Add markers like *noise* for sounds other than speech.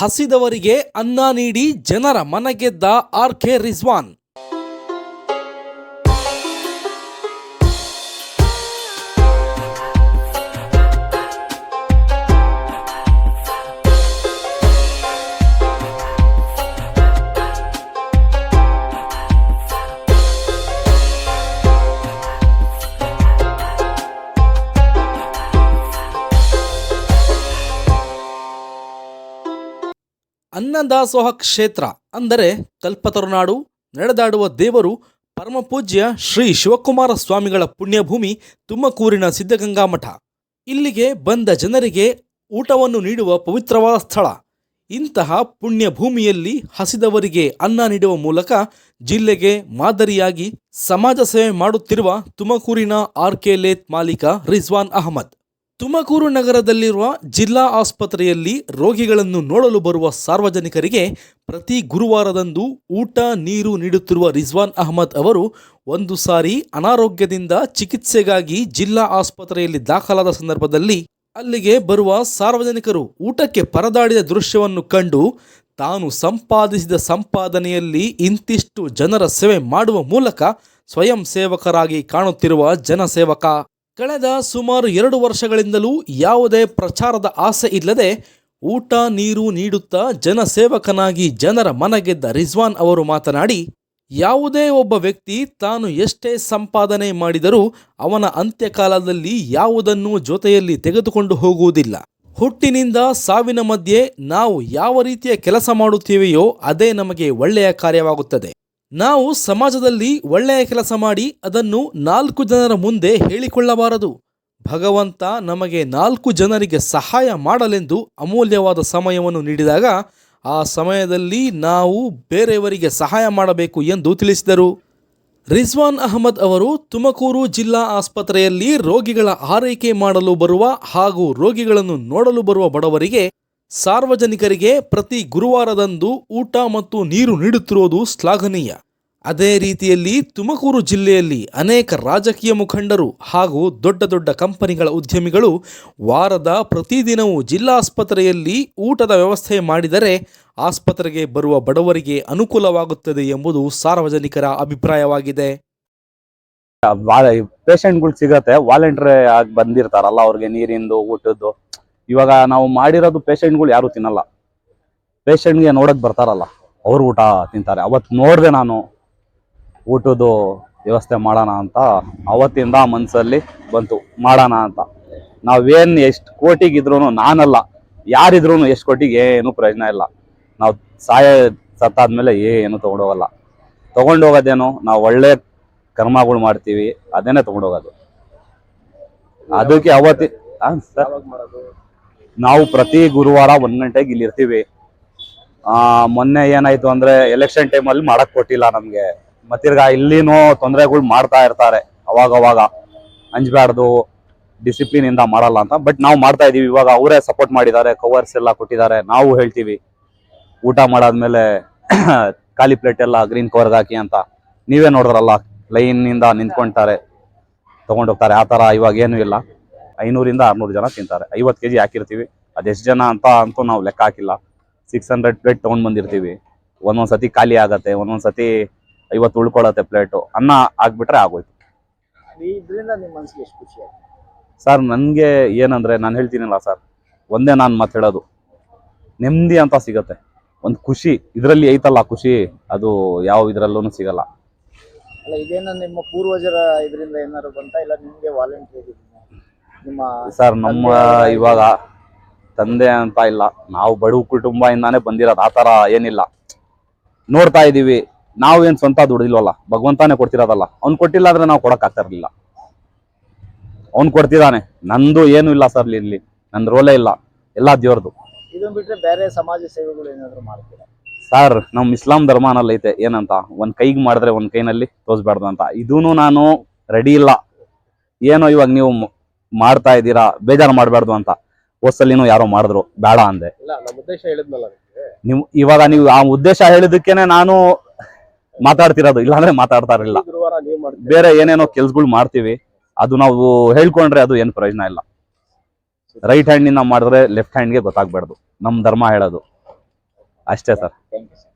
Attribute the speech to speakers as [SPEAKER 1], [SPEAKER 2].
[SPEAKER 1] ಹಸಿದವರಿಗೆ ಅನ್ನ ನೀಡಿ ಜನರ ಮನಗೆದ್ದ ಆರ್ ಕೆ ರಿಜ್ವಾನ್. ಅನ್ನದಾಸೋಹ ಕ್ಷೇತ್ರ ಅಂದರೆ ಕಲ್ಪತರುನಾಡು, ನಡೆದಾಡುವ ದೇವರು ಪರಮಪೂಜ್ಯ ಶ್ರೀ ಶಿವಕುಮಾರ ಸ್ವಾಮಿಗಳ ಪುಣ್ಯಭೂಮಿ ತುಮಕೂರಿನ ಸಿದ್ಧಗಂಗಾ ಮಠ. ಇಲ್ಲಿಗೆ ಬಂದ ಜನರಿಗೆ ಊಟವನ್ನು ನೀಡುವ ಪವಿತ್ರವಾದ ಸ್ಥಳ. ಇಂತಹ ಪುಣ್ಯಭೂಮಿಯಲ್ಲಿ ಹಸಿದವರಿಗೆ ಅನ್ನ ನೀಡುವ ಮೂಲಕ ಜಿಲ್ಲೆಗೆ ಮಾದರಿಯಾಗಿ ಸಮಾಜ ಸೇವೆ ಮಾಡುತ್ತಿರುವ ತುಮಕೂರಿನ ಆರ್ ಕೆ ಲೇತ್ ಮಾಲೀಕ ರಿಜ್ವಾನ್ ಅಹಮದ್. ತುಮಕೂರು ನಗರದಲ್ಲಿರುವ ಜಿಲ್ಲಾ ಆಸ್ಪತ್ರೆಯಲ್ಲಿ ರೋಗಿಗಳನ್ನು ನೋಡಲು ಬರುವ ಸಾರ್ವಜನಿಕರಿಗೆ ಪ್ರತಿ ಗುರುವಾರದಂದು ಊಟ, ನೀರು ನೀಡುತ್ತಿರುವ ರಿಜ್ವಾನ್ ಅಹಮದ್ ಅವರು ಒಂದು ಸಾರಿ ಅನಾರೋಗ್ಯದಿಂದ ಚಿಕಿತ್ಸೆಗಾಗಿ ಜಿಲ್ಲಾ ಆಸ್ಪತ್ರೆಯಲ್ಲಿ ದಾಖಲಾದ ಸಂದರ್ಭದಲ್ಲಿ ಅಲ್ಲಿಗೆ ಬರುವ ಸಾರ್ವಜನಿಕರು ಊಟಕ್ಕೆ ಪರದಾಡಿದ ದೃಶ್ಯವನ್ನು ಕಂಡು ತಾನು ಸಂಪಾದಿಸಿದ ಸಂಪಾದನೆಯಲ್ಲಿ ಇಂತಿಷ್ಟು ಜನರ ಸೇವೆ ಮಾಡುವ ಮೂಲಕ ಸ್ವಯಂ ಸೇವಕರಾಗಿ ಕಾಣುತ್ತಿರುವ ಜನಸೇವಕ ಕಳೆದ ಸುಮಾರು ಎರಡು ವರ್ಷಗಳಿಂದಲೂ ಯಾವುದೇ ಪ್ರಚಾರದ ಆಸೆ ಇಲ್ಲದೆ ಊಟ, ನೀರು ನೀಡುತ್ತಾ ಜನಸೇವಕನಾಗಿ ಜನರ ಮನಗೆದ್ದ ರಿಜ್ವಾನ್ ಅವರು ಮಾತನಾಡಿ, ಯಾವುದೇ ಒಬ್ಬ ವ್ಯಕ್ತಿ ತಾನು ಎಷ್ಟೇ ಸಂಪಾದನೆ ಮಾಡಿದರೂ ಅವನ ಅಂತ್ಯಕಾಲದಲ್ಲಿ ಯಾವುದನ್ನೂ ಜೊತೆಯಲ್ಲಿ ತೆಗೆದುಕೊಂಡು ಹೋಗುವುದಿಲ್ಲ. ಹುಟ್ಟಿನಿಂದ ಸಾವಿನ ಮಧ್ಯೆ ನಾವು ಯಾವ ರೀತಿಯ ಕೆಲಸ ಮಾಡುತ್ತೇವೆಯೋ ಅದೇ ನಮಗೆ ಒಳ್ಳೆಯ ಕಾರ್ಯವಾಗುತ್ತದೆ. ನಾವು ಸಮಾಜದಲ್ಲಿ ಒಳ್ಳೆಯ ಕೆಲಸ ಮಾಡಿ ಅದನ್ನು ನಾಲ್ಕು ಜನರ ಮುಂದೆ ಹೇಳಿಕೊಳ್ಳಬಾರದು. ಭಗವಂತ ನಮಗೆ ನಾಲ್ಕು ಜನರಿಗೆ ಸಹಾಯ ಮಾಡಲೆಂದು ಅಮೂಲ್ಯವಾದ ಸಮಯವನ್ನು ನೀಡಿದಾಗ ಆ ಸಮಯದಲ್ಲಿ ನಾವು ಬೇರೆಯವರಿಗೆ ಸಹಾಯ ಮಾಡಬೇಕು ಎಂದು ತಿಳಿಸಿದರು. ರಿಜ್ವಾನ್ ಅಹಮದ್ ಅವರು ತುಮಕೂರು ಜಿಲ್ಲಾ ಆಸ್ಪತ್ರೆಯಲ್ಲಿ ರೋಗಿಗಳ ಆರೈಕೆ ಮಾಡಲು ಬರುವ ಹಾಗೂ ರೋಗಿಗಳನ್ನು ನೋಡಲು ಬರುವ ಬಡವರಿಗೆ ಸಾರ್ವಜನಿಕರಿಗೆ ಪ್ರತಿ ಗುರುವಾರದಂದು ಊಟ ಮತ್ತು ನೀರು ನೀಡುತ್ತಿರುವುದು ಶ್ಲಾಘನೀಯ. ಅದೇ ರೀತಿಯಲ್ಲಿ ತುಮಕೂರು ಜಿಲ್ಲೆಯಲ್ಲಿ ಅನೇಕ ರಾಜಕೀಯ ಮುಖಂಡರು ಹಾಗೂ ದೊಡ್ಡ ದೊಡ್ಡ ಕಂಪನಿಗಳ ಉದ್ಯಮಿಗಳು ವಾರದ ಪ್ರತಿದಿನವೂ ಜಿಲ್ಲಾಸ್ಪತ್ರೆಯಲ್ಲಿ ಊಟದ ವ್ಯವಸ್ಥೆ ಮಾಡಿದರೆ ಆಸ್ಪತ್ರೆಗೆ ಬರುವ ಬಡವರಿಗೆ ಅನುಕೂಲವಾಗುತ್ತದೆ ಎಂಬುದು ಸಾರ್ವಜನಿಕರ ಅಭಿಪ್ರಾಯವಾಗಿದೆ.
[SPEAKER 2] ಪೇಷಂಟ್ಗಳು ಸಿಗತ್ತೆ ವಾಲಂಟಿಯರ್ ಆಗಿ ಬಂದಿರ್ತಾರಲ್ಲ, ಅವ್ರಿಗೆ ನೀರಿಂದು, ಊಟದ್ದು. ಇವಾಗ ನಾವು ಮಾಡಿರೋದು ಪೇಷಂಟ್ಗಳು ಯಾರು ತಿನ್ನಲ್ಲ. ಪೇಷಂಟ್ಗೆ ನೋಡಕ್ ಬರ್ತಾರಲ್ಲ, ಅವ್ರು ಊಟ ತಿಂತಾರೆ. ಅವತ್ತು ನೋಡಿದೆ ನಾನು ಊಟದ್ದು ವ್ಯವಸ್ಥೆ ಮಾಡೋಣ ಅಂತ, ಅವತ್ತಿಂದ ಮನಸ್ಸಲ್ಲಿ ಬಂತು, ಮಾಡೋಣ ಅಂತ. ನಾವೇನ್ ಎಷ್ಟು ಕೋಟಿಗಿದ್ರು ನಾನಲ್ಲ ಯಾರಿದ್ರು ಎಷ್ಟು ಕೋಟಿಗೆ ಏನು ಪ್ರಯೋಜನ ಇಲ್ಲ. ನಾವು ಸಾಯ ಸತ್ತಾದ್ಮೇಲೆ ಏನು ತಗೊಂಡೋಗಲ್ಲ. ತಗೊಂಡೋಗೋದೇನು ನಾವು ಒಳ್ಳೆ ಕರ್ಮಗಳು ಮಾಡ್ತೀವಿ ಅದೇನೆ ತೊಗೊಂಡೋಗೋದು. ಅದಕ್ಕೆ ಅವತ್ತಿ ಹಾಂ ಸರ್? ನಾವು ಪ್ರತಿ ಗುರುವಾರ ಒಂದ್ ಗಂಟೆಗೆ ಇಲ್ಲಿ ಇರ್ತೀವಿ ಆ, ಮೊನ್ನೆ ಏನಾಯ್ತು ಅಂದ್ರೆ ಎಲೆಕ್ಷನ್ ಟೈಮ್ ಅಲ್ಲಿ ಮಾಡಕ್ ಕೊಟ್ಟಿಲ್ಲ ನಮ್ಗೆ. ಮತ್ತಿರ್ಗ ಇಲ್ಲಿನೂ ತೊಂದರೆಗಳು ಮಾಡ್ತಾ ಇರ್ತಾರೆ ಅವಾಗ ಅವಾಗ ಅಂಜಬಾರ್ದು ಡಿಸಿಪ್ಲಿನ್ ಇಂದ ಮಾಡಲ್ಲ ಅಂತ. ಬಟ್ ನಾವು ಮಾಡ್ತಾ ಇದೀವಿ, ಇವಾಗ ಅವರೇ ಸಪೋರ್ಟ್ ಮಾಡಿದ್ದಾರೆ ಕವರ್ಸ್ ಎಲ್ಲ ಕೊಟ್ಟಿದ್ದಾರೆ, ನಾವು ಹೇಳ್ತೀವಿ. ಊಟ ಮಾಡಾದ್ಮೇಲೆ *clears throat* ಖಾಲಿ ಪ್ಲೇಟ್ ಎಲ್ಲ ಗ್ರೀನ್ ಕವರ್ ಹಾಕಿ ಅಂತ. ನೀವೇ ನೋಡಿದ್ರಲ್ಲ ಲೈನ್ ಇಂದ ನಿಂತ್ಕೊಂತಾರೆ ತಗೊಂಡೋಗ್ತಾರೆ ಆ ತರ ಇವಾಗ ಏನು ಇಲ್ಲ. ಐನೂರಿಂದ ಆರ್ನೂರು ಜನ ತಿಂತಾರೆ. ಐವತ್ತು ಕೆಜಿ ಹಾಕಿರ್ತೀವಿ. ಅದೆಷ್ಟು ಜನ ಅಂತ ಅಂತೂ ನಾವು ಲೆಕ್ಕ ಹಾಕಿಲ್ಲ. ಸಿಕ್ಸ್ ಹಂಡ್ರೆಡ್ ಪ್ಲೇಟ್ ತೊಗೊಂಡು ಬಂದಿರ್ತೀವಿ. ಒಂದೊಂದು ಸತಿ ಖಾಲಿ ಆಗತ್ತೆ ಒಂದೊಂದು ಸತಿ ಐವತ್ತು ಉಳ್ಕೊಳತ್ತೆ ಪ್ಲೇಟು ಅನ್ನ ಹಾಕ್ಬಿಟ್ರೆ ಆಗೋಯ್ತು. ಸರ್ ನನಗೆ ಏನಂದರೆ ನಾನು ಹೇಳ್ತೀನಲ್ಲ ಸರ್ ಒಂದೇ ನಾನು ಮಾತು ಹೇಳೋದು. ನೆಮ್ಮದಿ ಅಂತ ಸಿಗತ್ತೆ. ಒಂದು ಖುಷಿ ಇದರಲ್ಲಿ ಐತಲ್ಲ ಖುಷಿ ಅದು ಯಾವ ಇದರಲ್ಲೂ ಸಿಗಲ್ಲ.
[SPEAKER 3] ಅಲ್ಲ ಇದೇನ ನಿಮ್ಮ ಪೂರ್ವಜರ ಇದರಿಂದ ಏನಾದ್ರು ಬಂತ ಇಲ್ಲ ನಿಮಗೆ ವಾಲಂಟಿಯರ್
[SPEAKER 2] ಸರ್ ನಮ್ಮ ಇವಾಗ ತಂದೆ ಅಂತ ಇಲ್ಲ. ನಾವು ಬಡವ ಕುಟುಂಬದಿಂದಾನೇ ಬಂದಿರೋದು. ಆ ಥರ ಏನಿಲ್ಲ. ನೋಡ್ತಾ ಇದೀವಿ ನಾವೇನ್ ಸ್ವಂತ ದುಡಿಲ್ವಲ್ಲ ಭಗವಂತನೇ ಕೊಡ್ತಿರೋದಲ್ಲ. ಅವ್ನ್ ಕೊಟ್ಟಿಲ್ಲ ಅಂದ್ರೆ ನಾವು ಕೊಡಕ್ ಆಗ್ತಾ ಇರ್ಲಿಲ್ಲ. ಅವ್ನ್ ಕೊಡ್ತಿದ್ದಾನೆ ನಂದು ಏನು ಇಲ್ಲ ಸರ್ ಇಲ್ಲಿ. ನಂದು ರೋಲೇ ಇಲ್ಲ. ಎಲ್ಲ ದೇವ್ರದು.
[SPEAKER 3] ಇದನ್ನ ಬಿಟ್ರೆ ಬೇರೆ ಸಮಾಜ ಸೇವೆಗಳು ಏನಾದ್ರು ಮಾಡ್ತೀರಾ?
[SPEAKER 2] ಸರ್ ನಮ್ ಇಸ್ಲಾಂ ಧರ್ಮ ಐತೆ. ಏನಂತ? ಒಂದ್ ಕೈಗೆ ಮಾಡಿದ್ರೆ ಒಂದ್ ಕೈನಲ್ಲಿ ತೋರಿಸ್ಬಾರ್ದು ಅಂತ. ಇದೂನು ನಾನು ರೆಡಿ ಇಲ್ಲ. ಏನೋ ಇವಾಗ ನೀವು ಮಾಡ್ತಾ ಇದ್ದೀರಾ ಬೇಜಾರು ಮಾಡಬಾರ್ದು ಅಂತ. ಹೋಸಲಿನೂ ಯಾರೋ ಮಾಡಿದ್ರು ಬೇಡ ಅಂದೆ.
[SPEAKER 3] ನಮ್ಮ
[SPEAKER 2] ನೀವು ಇವಾಗ ನೀವು ಆ ಉದ್ದೇಶ ಹೇಳಿದಕ್ಕೇನೆ ನಾನು ಮಾತಾಡ್ತಿರೋದು ಇಲ್ಲಾಂದ್ರೆ ಮಾತಾಡ್ತಾ ಇರಲಿಲ್ಲ ಬೇರೆ ಏನೇನೋ ಕೆಲ್ಸಗಳು ಮಾಡ್ತೀವಿ ಅದು ನಾವು ಹೇಳ್ಕೊಂಡ್ರೆ ಅದು ಏನು ಪ್ರಯೋಜನ ಇಲ್ಲ. ರೈಟ್ ಹ್ಯಾಂಡ್ನಿಂದ ಮಾಡಿದ್ರೆ ಲೆಫ್ಟ್ ಹ್ಯಾಂಡ್ಗೆ ಗೊತ್ತಾಗ್ಬಾರ್ದು ನಮ್ ಧರ್ಮ ಹೇಳೋದು. ಅಷ್ಟೇ ಸರ್.
[SPEAKER 3] Thank you sir